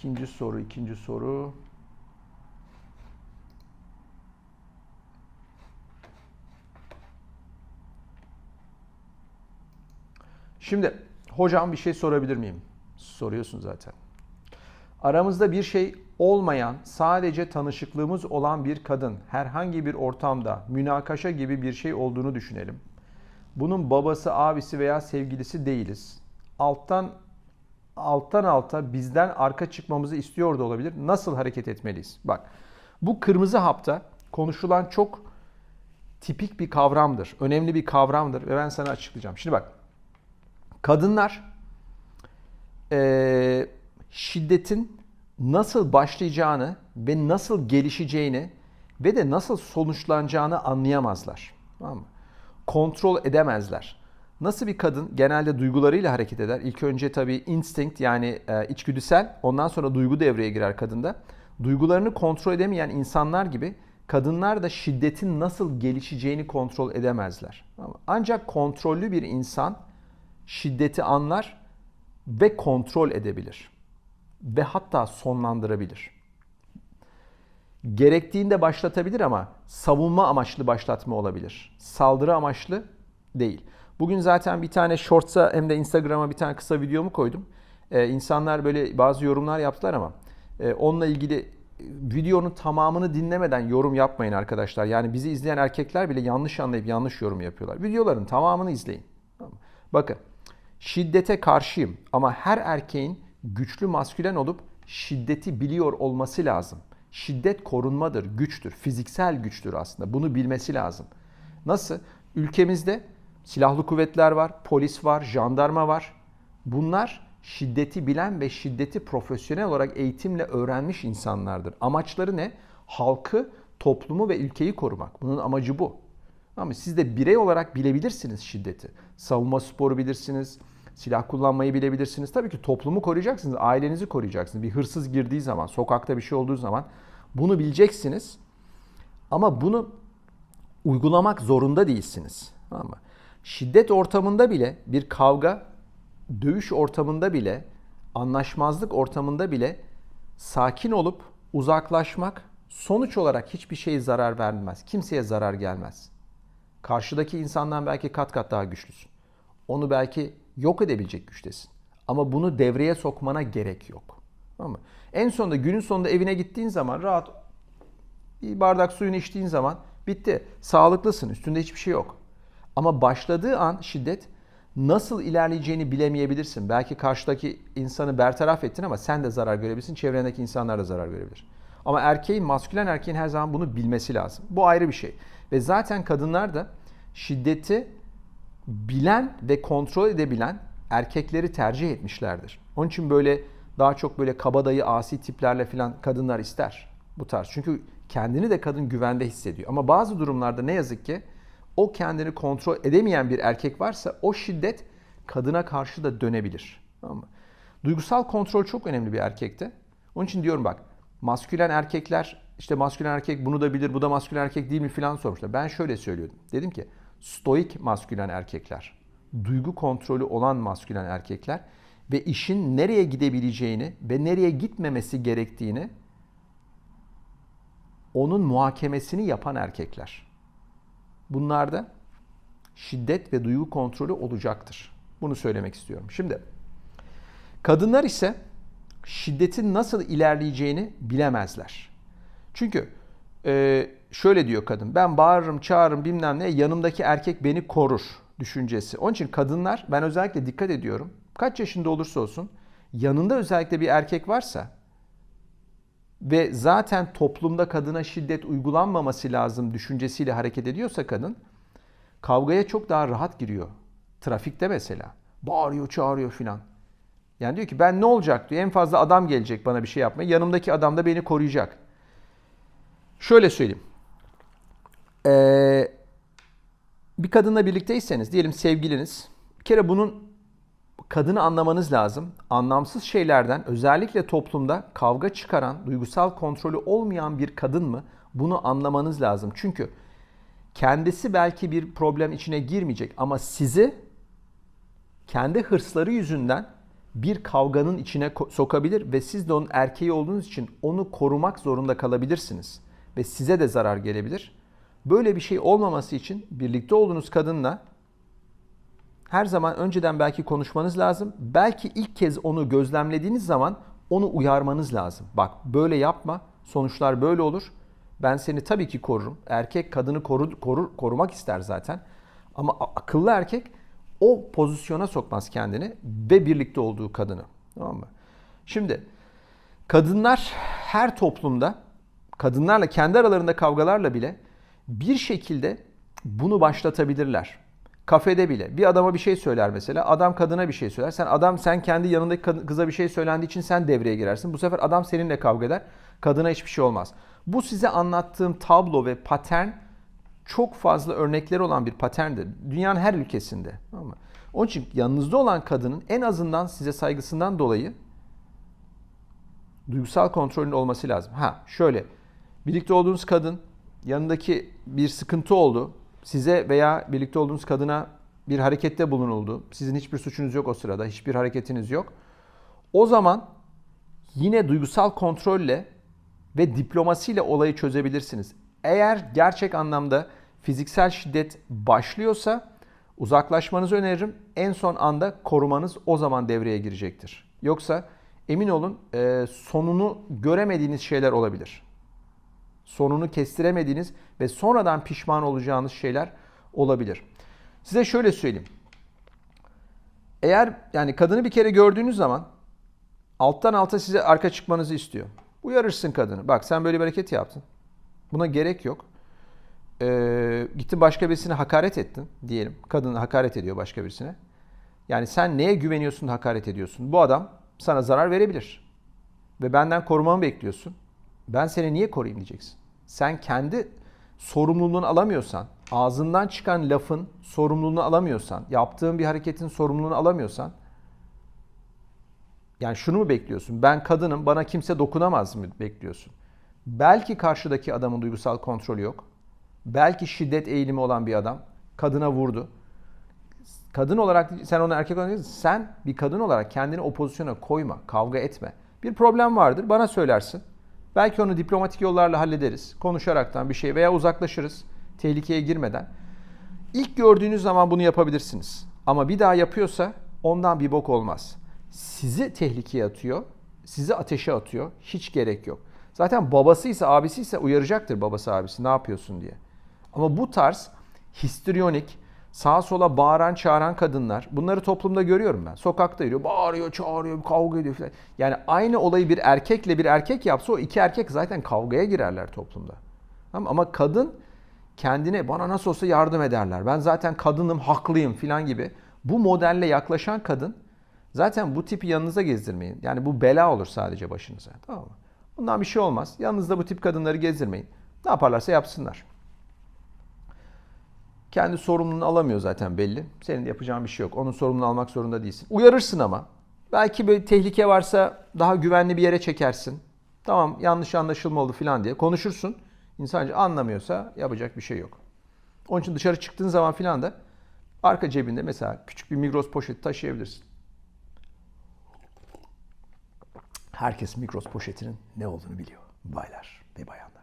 İkinci soru, ikinci soru. Şimdi hocam bir şey sorabilir miyim? Soruyorsun zaten. Aramızda bir şey olmayan, sadece tanışıklığımız olan bir kadın herhangi bir ortamda münakaşa gibi bir şey olduğunu düşünelim. Bunun babası, abisi veya sevgilisi değiliz. Alttan alttan alta bizden arka çıkmamızı istiyor da olabilir. Nasıl hareket etmeliyiz? Bak bu kırmızı hapta konuşulan çok tipik bir kavramdır. Önemli bir kavramdır ve ben sana açıklayacağım. Şimdi bak kadınlar eee, şiddetin nasıl başlayacağını ve nasıl gelişeceğini ve de nasıl sonuçlanacağını anlayamazlar. Tamam mı? Kontrol edemezler. Nasıl bir kadın genelde duygularıyla hareket eder? İlk önce tabii instinct yani e, içgüdüsel, ondan sonra duygu devreye girer kadında. Duygularını kontrol edemeyen insanlar gibi kadınlar da şiddetin nasıl gelişeceğini kontrol edemezler. Ancak kontrollü bir insan şiddeti anlar ve kontrol edebilir. Ve hatta sonlandırabilir. Gerektiğinde başlatabilir ama savunma amaçlı başlatma olabilir. Saldırı amaçlı değil. Bugün zaten bir tane shorts'a hem de Instagram'a bir tane kısa videomu koydum. Ee, insanlar böyle bazı yorumlar yaptılar ama e, onunla ilgili e, videonun tamamını dinlemeden yorum yapmayın arkadaşlar. Yani bizi izleyen erkekler bile yanlış anlayıp yanlış yorum yapıyorlar. Videoların tamamını izleyin. Bakın şiddete karşıyım ama her erkeğin güçlü maskülen olup şiddeti biliyor olması lazım. Şiddet korunmadır, güçtür, fiziksel güçtür aslında. Bunu bilmesi lazım. Nasıl? Ülkemizde silahlı kuvvetler var, polis var, jandarma var. Bunlar şiddeti bilen ve şiddeti profesyonel olarak eğitimle öğrenmiş insanlardır. Amaçları ne? Halkı, toplumu ve ülkeyi korumak. Bunun amacı bu. Ama siz de birey olarak bilebilirsiniz şiddeti. Savunma sporu bilirsiniz, silah kullanmayı bilebilirsiniz. Tabii ki toplumu koruyacaksınız, ailenizi koruyacaksınız. Bir hırsız girdiği zaman, sokakta bir şey olduğu zaman bunu bileceksiniz. Ama bunu uygulamak zorunda değilsiniz. Tamam mı? Şiddet ortamında bile bir kavga, dövüş ortamında bile, anlaşmazlık ortamında bile sakin olup uzaklaşmak sonuç olarak hiçbir şeye zarar vermez. Kimseye zarar gelmez. Karşıdaki insandan belki kat kat daha güçlüsün. Onu belki yok edebilecek güçtesin. Ama bunu devreye sokmana gerek yok. Tamam mı? En sonunda günün sonunda evine gittiğin zaman rahat bir bardak suyunu içtiğin zaman bitti. Sağlıklısın. Üstünde hiçbir şey yok. Ama başladığı an şiddet nasıl ilerleyeceğini bilemeyebilirsin. Belki karşıdaki insanı bertaraf ettin ama sen de zarar görebilirsin. Çevrendeki insanlar da zarar görebilir. Ama erkeğin, maskülen erkeğin her zaman bunu bilmesi lazım. Bu ayrı bir şey. Ve zaten kadınlar da şiddeti bilen ve kontrol edebilen erkekleri tercih etmişlerdir. Onun için böyle daha çok böyle kabadayı, asi tiplerle falan kadınlar ister bu tarz. Çünkü kendini de kadın güvende hissediyor. Ama bazı durumlarda ne yazık ki o kendini kontrol edemeyen bir erkek varsa o şiddet kadına karşı da dönebilir. Tamam mı? Duygusal kontrol çok önemli bir erkekte. Onun için diyorum bak maskülen erkekler işte maskülen erkek bunu da bilir bu da maskülen erkek değil mi filan sormuşlar. Ben şöyle söylüyordum. Dedim ki stoik maskülen erkekler, duygu kontrolü olan maskülen erkekler ve işin nereye gidebileceğini ve nereye gitmemesi gerektiğini onun muhakemesini yapan erkekler. Bunlarda şiddet ve duygu kontrolü olacaktır. Bunu söylemek istiyorum. Şimdi kadınlar ise şiddetin nasıl ilerleyeceğini bilemezler. Çünkü e, şöyle diyor kadın. Ben bağırırım, çağırırım bilmem ne yanımdaki erkek beni korur düşüncesi. Onun için kadınlar ben özellikle dikkat ediyorum. Kaç yaşında olursa olsun yanında özellikle bir erkek varsa ve zaten toplumda kadına şiddet uygulanmaması lazım düşüncesiyle hareket ediyorsa kadın kavgaya çok daha rahat giriyor. Trafikte mesela bağırıyor, çağırıyor filan. Yani diyor ki ben ne olacak diyor. En fazla adam gelecek bana bir şey yapmaya. Yanımdaki adam da beni koruyacak. Şöyle söyleyeyim. Ee, bir kadınla birlikteyseniz diyelim sevgiliniz. Bir kere bunun kadını anlamanız lazım. Anlamsız şeylerden özellikle toplumda kavga çıkaran, duygusal kontrolü olmayan bir kadın mı? Bunu anlamanız lazım. Çünkü kendisi belki bir problem içine girmeyecek ama sizi kendi hırsları yüzünden bir kavganın içine sokabilir ve siz de onun erkeği olduğunuz için onu korumak zorunda kalabilirsiniz ve size de zarar gelebilir. Böyle bir şey olmaması için birlikte olduğunuz kadınla her zaman önceden belki konuşmanız lazım. Belki ilk kez onu gözlemlediğiniz zaman onu uyarmanız lazım. Bak böyle yapma. Sonuçlar böyle olur. Ben seni tabii ki korurum. Erkek kadını korur, korur, korumak ister zaten. Ama akıllı erkek o pozisyona sokmaz kendini ve birlikte olduğu kadını. Tamam mı? Şimdi kadınlar her toplumda kadınlarla kendi aralarında kavgalarla bile bir şekilde bunu başlatabilirler. Kafede bile bir adama bir şey söyler mesela. Adam kadına bir şey söyler. Sen adam sen kendi yanındaki kıza bir şey söylendiği için sen devreye girersin. Bu sefer adam seninle kavga eder. Kadına hiçbir şey olmaz. Bu size anlattığım tablo ve patern çok fazla örnekleri olan bir paterndir. Dünyanın her ülkesinde. Tamam mı? Onun için yanınızda olan kadının en azından size saygısından dolayı duygusal kontrolün olması lazım. Ha şöyle birlikte olduğunuz kadın yanındaki bir sıkıntı oldu. Size veya birlikte olduğunuz kadına bir harekette bulunuldu. Sizin hiçbir suçunuz yok o sırada. Hiçbir hareketiniz yok. O zaman yine duygusal kontrolle ve diplomasiyle olayı çözebilirsiniz. Eğer gerçek anlamda fiziksel şiddet başlıyorsa uzaklaşmanızı öneririm. En son anda korumanız o zaman devreye girecektir. Yoksa emin olun e, sonunu göremediğiniz şeyler olabilir. Sonunu kestiremediğiniz ve sonradan pişman olacağınız şeyler olabilir. Size şöyle söyleyeyim. Eğer yani kadını bir kere gördüğünüz zaman alttan alta size arka çıkmanızı istiyor. Uyarırsın kadını. Bak sen böyle bir hareket yaptın. Buna gerek yok. Ee, gittin başka birisine hakaret ettin diyelim. Kadın hakaret ediyor başka birisine. Yani sen neye güveniyorsun hakaret ediyorsun? Bu adam sana zarar verebilir. Ve benden korumamı bekliyorsun. Ben seni niye koruyayım diyeceksin. Sen kendi sorumluluğunu alamıyorsan, ağzından çıkan lafın sorumluluğunu alamıyorsan, yaptığın bir hareketin sorumluluğunu alamıyorsan yani şunu mu bekliyorsun? Ben kadınım, bana kimse dokunamaz mı bekliyorsun? Belki karşıdaki adamın duygusal kontrolü yok. Belki şiddet eğilimi olan bir adam kadına vurdu. Kadın olarak sen onu erkek olarak sen bir kadın olarak kendini o pozisyona koyma, kavga etme. Bir problem vardır, bana söylersin. Belki onu diplomatik yollarla hallederiz. Konuşaraktan bir şey veya uzaklaşırız tehlikeye girmeden. İlk gördüğünüz zaman bunu yapabilirsiniz. Ama bir daha yapıyorsa ondan bir bok olmaz. Sizi tehlikeye atıyor, sizi ateşe atıyor. Hiç gerek yok. Zaten babasıysa, abisiyse uyaracaktır babası abisi ne yapıyorsun diye. Ama bu tarz histrionik, sağa sola bağıran çağıran kadınlar bunları toplumda görüyorum ben. Sokakta yürüyor, bağırıyor, çağırıyor, kavga ediyor falan. Yani aynı olayı bir erkekle bir erkek yapsa o iki erkek zaten kavgaya girerler toplumda. Tamam, Ama kadın kendine bana nasıl olsa yardım ederler. Ben zaten kadınım, haklıyım falan gibi. Bu modelle yaklaşan kadın zaten bu tipi yanınıza gezdirmeyin. Yani bu bela olur sadece başınıza. Tamam mı? Bundan bir şey olmaz. Yanınızda bu tip kadınları gezdirmeyin. Ne yaparlarsa yapsınlar. Kendi sorumluluğunu alamıyor zaten belli. Senin de yapacağın bir şey yok. Onun sorumluluğunu almak zorunda değilsin. Uyarırsın ama. Belki bir tehlike varsa daha güvenli bir yere çekersin. Tamam yanlış anlaşılma oldu falan diye konuşursun. İnsanca anlamıyorsa yapacak bir şey yok. Onun için dışarı çıktığın zaman filan da arka cebinde mesela küçük bir Migros poşeti taşıyabilirsin. Herkes Migros poşetinin ne olduğunu biliyor baylar ve bayanlar.